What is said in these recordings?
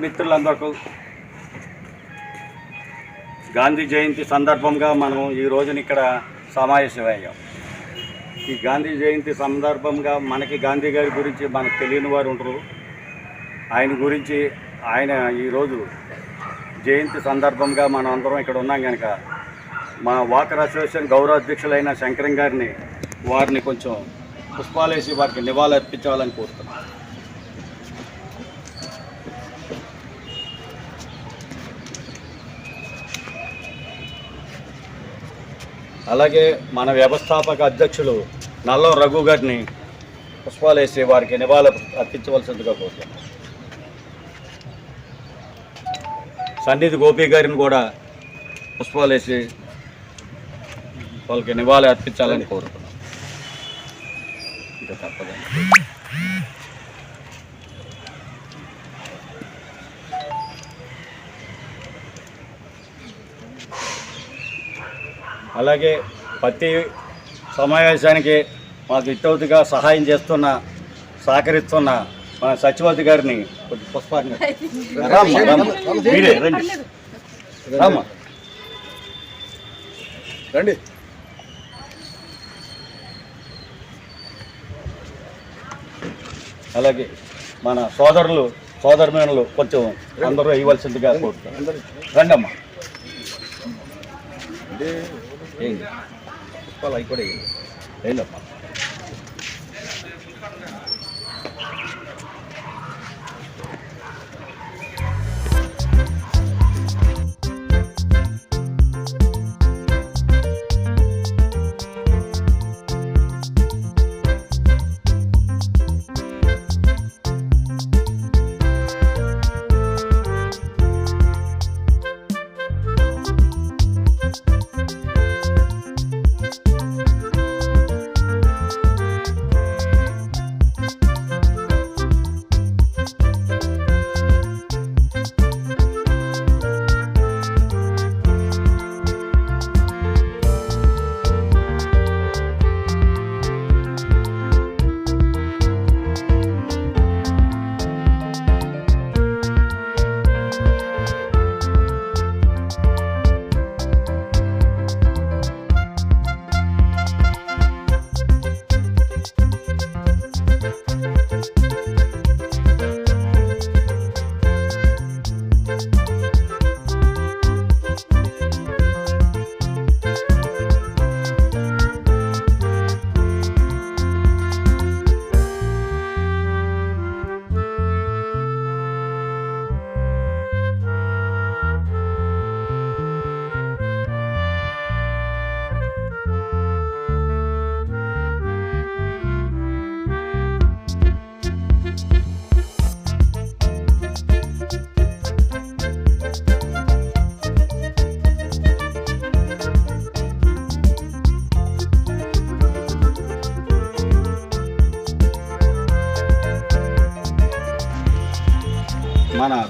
మిత్రులందరికీ గాంధీ జయంతి సందర్భంగా మనం ఈ రోజున ఇక్కడ సమావేశమయ్యాం. ఈ గాంధీ జయంతి సందర్భంగా మనకి గాంధీ గారి గురించి మనకు తెలియని వారు ఉంటారు ఆయన గురించి ఆయన ఈరోజు జయంతి సందర్భంగా మనం అందరం ఇక్కడ ఉన్నాం కనుక మా వాకర్ అసోసియేషన్ గౌరవ అధ్యక్షులైన శంకరం గారిని వారిని కొంచెం పుష్పాలేసి వారికి నివాళులు అర్పించాలని కోరుతున్నాను అలాగే మన వ్యవస్థాపక అధ్యక్షులు నల్లం రఘు గారిని పుష్పాలేసి వారికి నివాళులు అర్పించవలసిందిగా కోరుతున్నాం. సన్నిధి గోపి గారిని కూడా పుష్పాలేసి వాళ్ళకి నివాళి అర్పించాలని కోరుతున్నాం. ఇంకా తప్పదండి అలాగే ప్రతి సమావేశానికి మాకు ఇట్టవుతుగా సహాయం చేస్తున్న సహకరిస్తున్న మన సచివతి గారిని పుష్పాన్ని రామ్మ రామ్మ మీరే రండి. రామ్మ. రండి. అలాగే మన సోదరులు సోదరుమేనులు కొంచెం అందరూ ఇవ్వాల్సిందిగా కోరుతారు రండి. అమ్మా ఏంటి పుష్పాలు అవి కూడా వేయండి. ఏంటమ్మా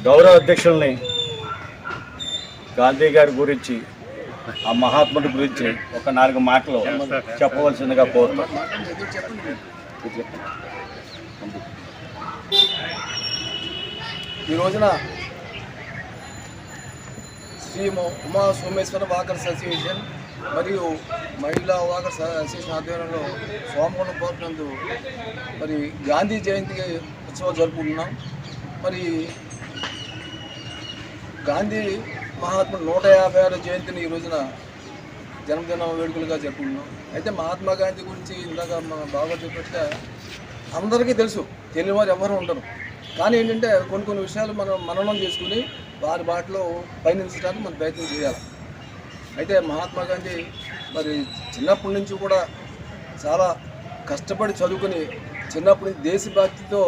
గౌరవ అధ్యక్షుల్ని గాంధీ గారి గురించి ఆ మహాత్ముడి గురించి ఒక నాలుగు మాటలు చెప్పవలసిందిగా కోరుతాను ఈ రోజున శ్రీ ఉమా సోమేశ్వర వాకర్ అసోసియేషన్ మరియు మహిళా వాకర్ అసోసియేషన్ ఆధ్వర్యంలో సోమవారం కోరినందు నందు మరి గాంధీ జయంతి ఉత్సవాలు జరుపుకుంటున్నాం. మరి గాంధీ మహాత్ముడు నూట యాభై ఆరు జయంతిని ఈ రోజున జన్మదిన వేడుకలుగా జరుపుకుంటున్నాం అయితే మహాత్మా గాంధీ గురించి ఇందాక మన బాగా చెప్పినట్టుగా అందరికీ తెలుసు తెలియని వారు ఎవరు ఉండరు. కానీ ఏంటంటే కొన్ని కొన్ని విషయాలు మనం మననం చేసుకుని వారి బాటలో పయనించడానికి మనం ప్రయత్నం చేయాలి. అయితే మహాత్మా గాంధీ మరి చిన్నప్పటి నుంచి కూడా చాలా కష్టపడి చదువుకుని చిన్నప్పటి నుంచి దేశభక్తితో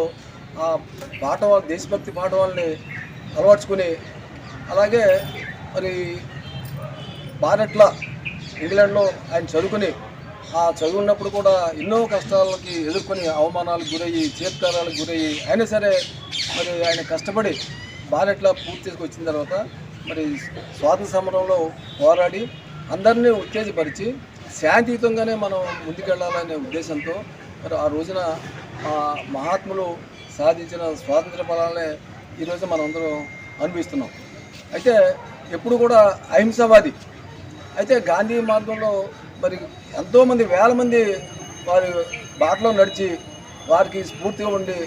ఆ పాట దేశభక్తి పాట వాళ్ళని అలవర్చుకుని అలాగే మరి బారెట్ల ఇంగ్లాండ్లో ఆయన చదువుకుని ఆ చదువున్నప్పుడు కూడా ఎన్నో కష్టాలకి ఎదుర్కొని అవమానాలకు గురయ్యి చేత్కారాలకు గురయ్యి అయినా సరే మరి ఆయన కష్టపడి బారెట్ల పూర్తి వచ్చిన తర్వాత మరి స్వాతంత్ర సమరంలో పోరాడి అందరినీ ఉత్తేజపరిచి శాంతియుతంగానే మనం ముందుకెళ్ళాలనే ఉద్దేశంతో మరి ఆ రోజున ఆ మహాత్ములు సాధించిన స్వాతంత్ర ఫలాలనే ఈరోజు మనం అందరం అనుభవిస్తున్నాం. అయితే ఎప్పుడు కూడా అహింసావాది. అయితే గాంధీ మార్గంలో మరి ఎంతోమంది వేల మంది వారి బాటలో నడిచి వారికి స్ఫూర్తిగా ఉండి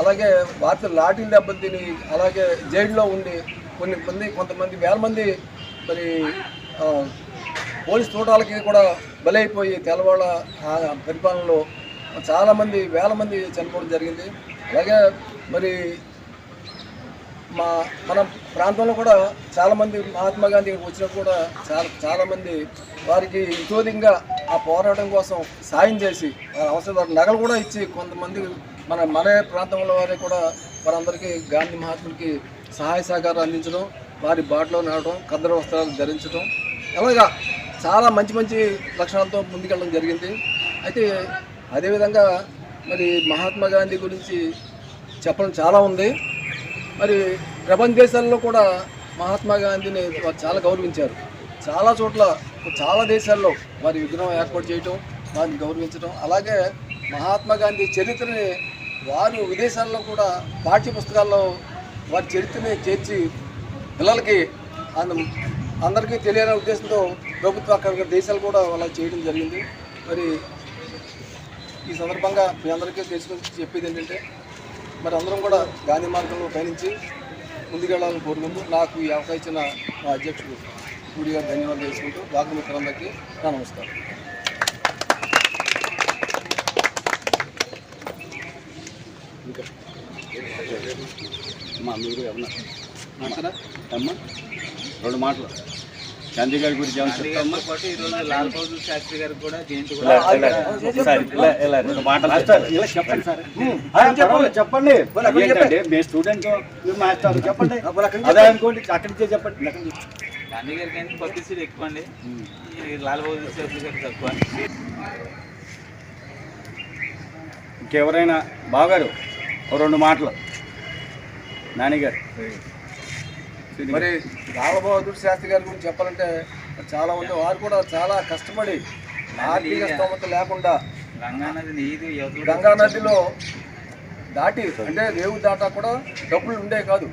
అలాగే వారితో లాఠీలు దెబ్బలు తిని అలాగే జైల్లో ఉండి కొన్ని మంది కొంతమంది వేల మంది మరి పోలీస్ తోటాలకి కూడా బలైపోయి తెల్లవాళ్ళ పరిపాలనలో చాలామంది వేల మంది చనిపోవడం జరిగింది. అలాగే మరి మా మన ప్రాంతంలో కూడా చాలామంది మహాత్మా గాంధీ వచ్చినప్పుడు కూడా చాలా చాలామంది వారికి ఇతోదింగా ఆ పోరాటం కోసం సాయం చేసి వారి అవసరం వారి నగలు కూడా ఇచ్చి కొంతమంది మన మన ప్రాంతంలో వారే కూడా వారందరికీ గాంధీ మహాత్ములకి సహాయ సహకారం అందించడం వారి బాటలో నడవడం కద్దరు వస్త్రాలు ధరించడం అలాగా చాలా మంచి మంచి లక్షణాలతో ముందుకెళ్ళడం జరిగింది. అయితే అదేవిధంగా మరి మహాత్మా గాంధీ గురించి చెప్పడం చాలా ఉంది. మరి ప్రపంచ దేశాల్లో కూడా మహాత్మా గాంధీని వారు చాలా గౌరవించారు. చాలా చోట్ల చాలా దేశాల్లో వారి విగ్రహం ఏర్పాటు చేయటం వారిని గౌరవించడం అలాగే మహాత్మా గాంధీ చరిత్రని వారు విదేశాల్లో కూడా పాఠ్య పుస్తకాల్లో వారి చరిత్రని చేర్చి పిల్లలకి అందరికీ తెలియని ఉద్దేశంతో ప్రభుత్వ అక్కడ దేశాలు కూడా అలా చేయడం జరిగింది. మరి ఈ సందర్భంగా మీ అందరికీ తెలుసుకొని చెప్పేది ఏంటంటే మరి అందరం కూడా గాంధీ మార్గంలో పయనించి ముందుకెళ్ళాలని కోరుకుంటూ నాకు ఈ అవకాశం ఇచ్చిన మా అధ్యక్షుడు పూడి గారు ధన్యవాదాలు చేసుకుంటూ వాకు మిత్రులందరికీ నా నమస్కారం. ఇంకా. అమ్మా మీరు ఏమన్నా అమ్మా. రెండు మాటలు. గాంధీ గారి గురించి శాస్త్రి గారికి కూడా జయంతి చెప్పండి. చెప్పండి మీ స్టూడెంట్ మాస్టర్ చెప్పండి. అదే అనుకోండి అక్కడి నుంచే చెప్పండి. గాంధీ గారికి అయితే పబ్లిసిటీ ఎక్కువ అండి? ఈ లాల్ బహదూర్ శాస్త్రి గారికి తక్కువ ఇంకెవరైనా బాగారు ఓ రెండు మాటలు. నానిగారు. మరి లాల్ బహదూర్ శాస్త్రి గారి గురించి చెప్పాలంటే చాలా ఉంది. వారు కూడా చాలా కష్టపడి ఆర్థిక స్తోమత లేకుండా గంగా నదిలో దాటి అంటే రేవు దాటా కూడా డబ్బులు ఉండే కాదు.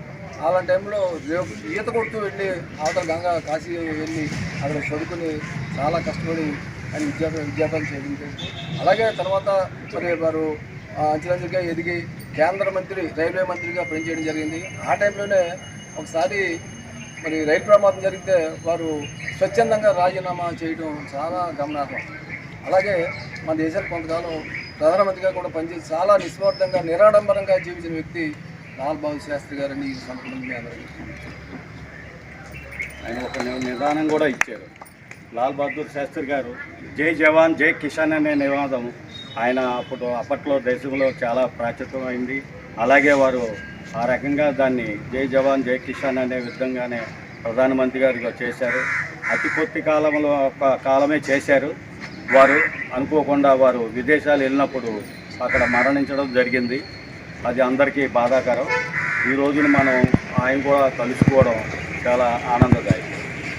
అలాంటి టైంలో రేవు ఈత కొడుతూ వెళ్ళి అవతల గంగా కాశీ వెళ్ళి అక్కడ చదువుకుని చాలా కష్టపడి ఆయన విద్యాభ్యాసం విద్యాభ్యాసం చేయడం. అలాగే తర్వాత మరి వారు అంచెలంచెలుగా ఎదిగి కేంద్ర మంత్రి రైల్వే మంత్రిగా పనిచేయడం జరిగింది. ఆ టైంలోనే ఒకసారి మరి రైలు ప్రమాదం జరిగితే వారు స్వచ్ఛందంగా రాజీనామా చేయడం చాలా గమనార్హం. అలాగే మన దేశానికి కొంతకాలం ప్రధానమంత్రిగా కూడా పనిచేసి చాలా నిస్వార్థంగా నిరాడంబరంగా జీవించిన వ్యక్తి లాల్ బహదూర్ శాస్త్రి గారని ఈ ఆయన ఒక నిదానం కూడా ఇచ్చారు. లాల్ బహదూర్ శాస్త్రి గారు జై జవాన్ జై కిషాన్ అనే నినాదం ఆయన అప్పుడు అప్పట్లో దేశంలో చాలా ప్రాచుర్యం అయింది. అలాగే వారు ఆ రకంగా దాన్ని జై జవాన్ జై కిషాన్ అనే విధంగానే ప్రధానమంత్రి గారు చేశారు. అతి కొద్ది కాలంలో ఒక కాలమే చేశారు. వారు అనుకోకుండా వారు విదేశాలు వెళ్ళినప్పుడు అక్కడ మరణించడం జరిగింది. అది అందరికీ బాధాకరం. ఈ రోజున మనం ఆయన కూడా కలుసుకోవడం చాలా ఆనందదాయకం.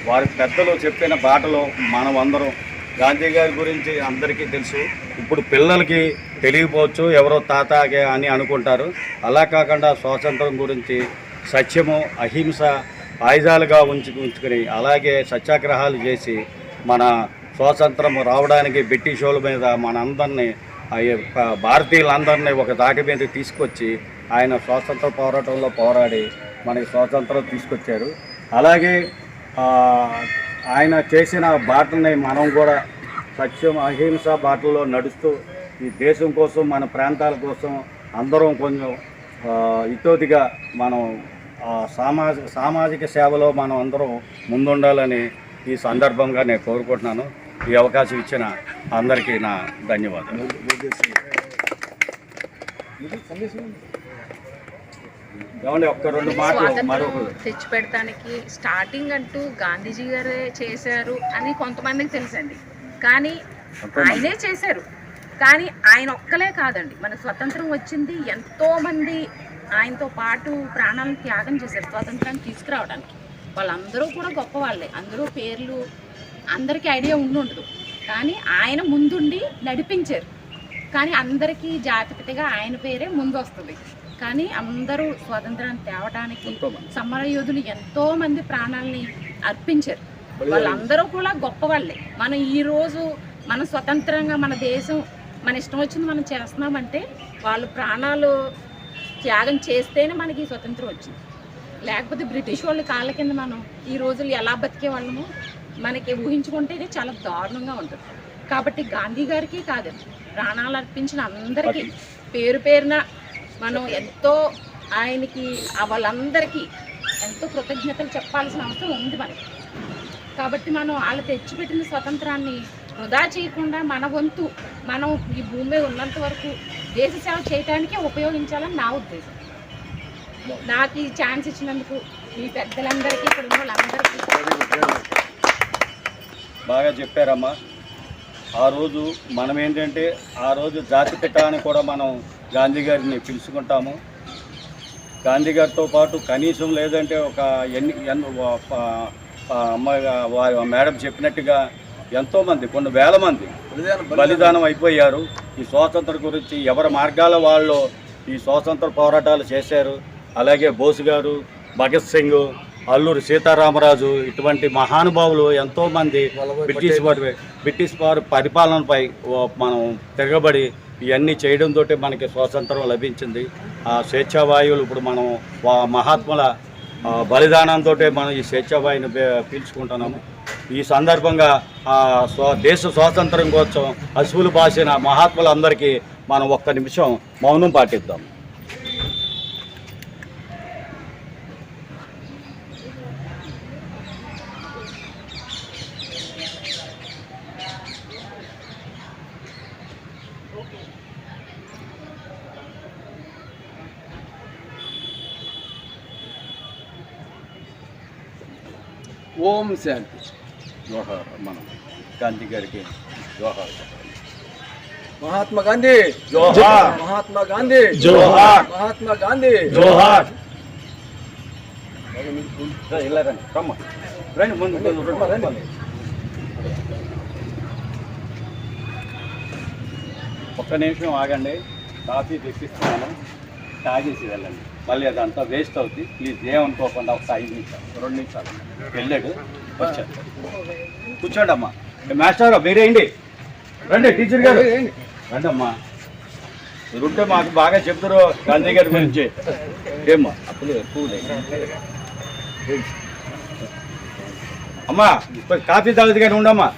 వారి పెద్దలు చెప్పిన బాటలో మనం అందరం గాంధీ గారి గురించి అందరికీ తెలుసు. ఇప్పుడు పిల్లలకి తెలియపోవచ్చు ఎవరో తాతాగే అని అనుకుంటారు. అలా కాకుండా స్వాతంత్రం గురించి సత్యము అహింస ఆయుధాలుగా ఉంచు ఉంచుకుని అలాగే సత్యాగ్రహాలు చేసి మన స్వాతంత్రం రావడానికి బ్రిటిష్ వాళ్ళ మీద మనందరినీ భారతీయులందరినీ ఒక దాటి మీద తీసుకొచ్చి ఆయన స్వాతంత్ర పోరాటంలో పోరాడి మనకి స్వాతంత్రం తీసుకొచ్చారు. అలాగే ఆయన చేసిన బాటని మనం కూడా సత్యం అహింస బాటలో నడుస్తూ ఈ దేశం కోసం మన ప్రాంతాల కోసం అందరం కొంచెం ఇతోదిగా మనం సామాజిక సామాజిక సేవలో మనం అందరం ముందుండాలని ఈ సందర్భంగా నేను కోరుకుంటున్నాను. ఈ అవకాశం ఇచ్చిన అందరికీ నా ధన్యవాదాలు. ఏమండి ఒక్క రెండు మాటలు స్వాతంత్రం మరొకరు. తెచ్చిపెడటానికి స్టార్టింగ్ అంటూ గాంధీజీ గారే చేశారు అని కొంతమందికి తెలుసండి. కానీ ఆయనే చేశారు. కానీ ఆయన ఒక్కలే కాదండి. మన స్వతంత్రం వచ్చింది ఎంతో మంది ఆయనతో పాటు ప్రాణాలను త్యాగం చేశారు స్వాతంత్రాన్ని తీసుకురావడానికి. వాళ్ళందరూ కూడా గొప్ప వాళ్ళే అందరూ పేర్లు అందరికీ ఐడియా ఉండి ఉండదు కానీ ఆయన ముందుండి నడిపించారు. కానీ అందరికీ జాతిపితగా ఆయన పేరే ముందు వస్తుంది కానీ అందరూ స్వాతంత్రాన్ని తేవడానికి సమర యోధులు ఎంతో మంది ప్రాణాలని అర్పించారు. వాళ్ళందరూ కూడా గొప్ప వాళ్ళే మనం ఈ రోజు మన స్వతంత్రంగా మన దేశం మన ఇష్టం వచ్చింది మనం చేస్తున్నామంటే వాళ్ళు ప్రాణాలు త్యాగం చేస్తేనే మనకి స్వతంత్రం వచ్చింది. లేకపోతే బ్రిటిష్ వాళ్ళ కాళ్ళ కింద మనం ఈ రోజులు ఎలా బతికే వాళ్ళము? మనకి ఊహించుకుంటేనే చాలా దారుణంగా ఉంటుంది. కాబట్టి గాంధీ గారికి కాదు ప్రాణాలు అర్పించిన అందరికీ పేరు పేరున మనం ఎంతో ఆయనకి వాళ్ళందరికీ ఎంతో కృతజ్ఞతలు చెప్పాల్సిన అవసరం ఉంది మనకి. కాబట్టి మనం వాళ్ళు తెచ్చిపెట్టిన స్వతంత్రాన్ని వృధా చేయకుండా మన వంతు మనం ఈ భూమి ఉన్నంత వరకు దేశ సేవ చేయడానికే ఉపయోగించాలని నా ఉద్దేశం. నాకు ఈ ఛాన్స్ ఇచ్చినందుకు ఈ పెద్దలందరికీ ఇక్కడ ఉన్న వాళ్ళందరికీ బాగా చెప్పారమ్మా. ఆ రోజు మనం ఏంటంటే ఆ రోజు జాతి పిట్టాన్ని కూడా మనం గాంధీ గారిని పిలుచుకుంటాము. గాంధీ గారితో పాటు కనీసం లేదంటే ఒక ఎన్ని గా- వారి మేడం చెప్పినట్టుగా ఎంతోమంది కొన్ని వేల మంది బలిదానం అయిపోయారు. ఈ స్వాతంత్రం గురించి ఎవరి మార్గాల వాళ్ళు ఈ స్వాతంత్ర పోరాటాలు చేశారు. అలాగే బోసు గారు భగత్ సింగ్ అల్లూరి సీతారామరాజు ఇటువంటి మహానుభావులు ఎంతోమంది బ్రిటిష్ వారి బ్రిటిష్ వారి పరిపాలనపై మనం తిరగబడి ఇవన్నీ చేయడంతో మనకి స్వాతంత్రం లభించింది. ఆ స్వేచ్ఛావాయువులు ఇప్పుడు మనం మహాత్ముల బలిదానంతో మనం ఈ స్వేచ్ఛావాయుని పీల్చుకుంటున్నాము. ఈ సందర్భంగా ఆ, స్వ దేశ స్వాతంత్రం కోసం అసువులు బాసిన మహాత్ములందరికీ మనం ఒక్క నిమిషం మౌనం పాటిద్దాం. శాంతి జోహార్ మనం. గాంధీ గారికి జోహార్ మహాత్మా గాంధీ! జోహార్! మహాత్మా గాంధీ! జోహార్. మహాత్మా గాంధీ! జోహార్! ఇలా రండి. కమ్మ రండి ముందు రండి. ఒక్క నిమిషం ఆగండి. కాఫీ తెప్పిస్తున్నాను తాగేసి వెళ్ళండి. మళ్ళీ అదంతా వేస్ట్ అవుతుంది ప్లీజ్ ఏమనుకోకుండా ఒక ఐదు నిమిషాలు రెండు నిమిషాలు. వెళ్ళాడు. కూర్చోండి అమ్మా మాస్టర్ మీరేంటి రండి టీచర్ గారు. రండి అమ్మా మీరుంటే మాకు బాగా చెప్తారు గాంధీ గారి గురించి. ఏమ్మా? అమ్మా ఇప్పుడు కాఫీ తాగుతుంది కానీ ఉండమ్మా.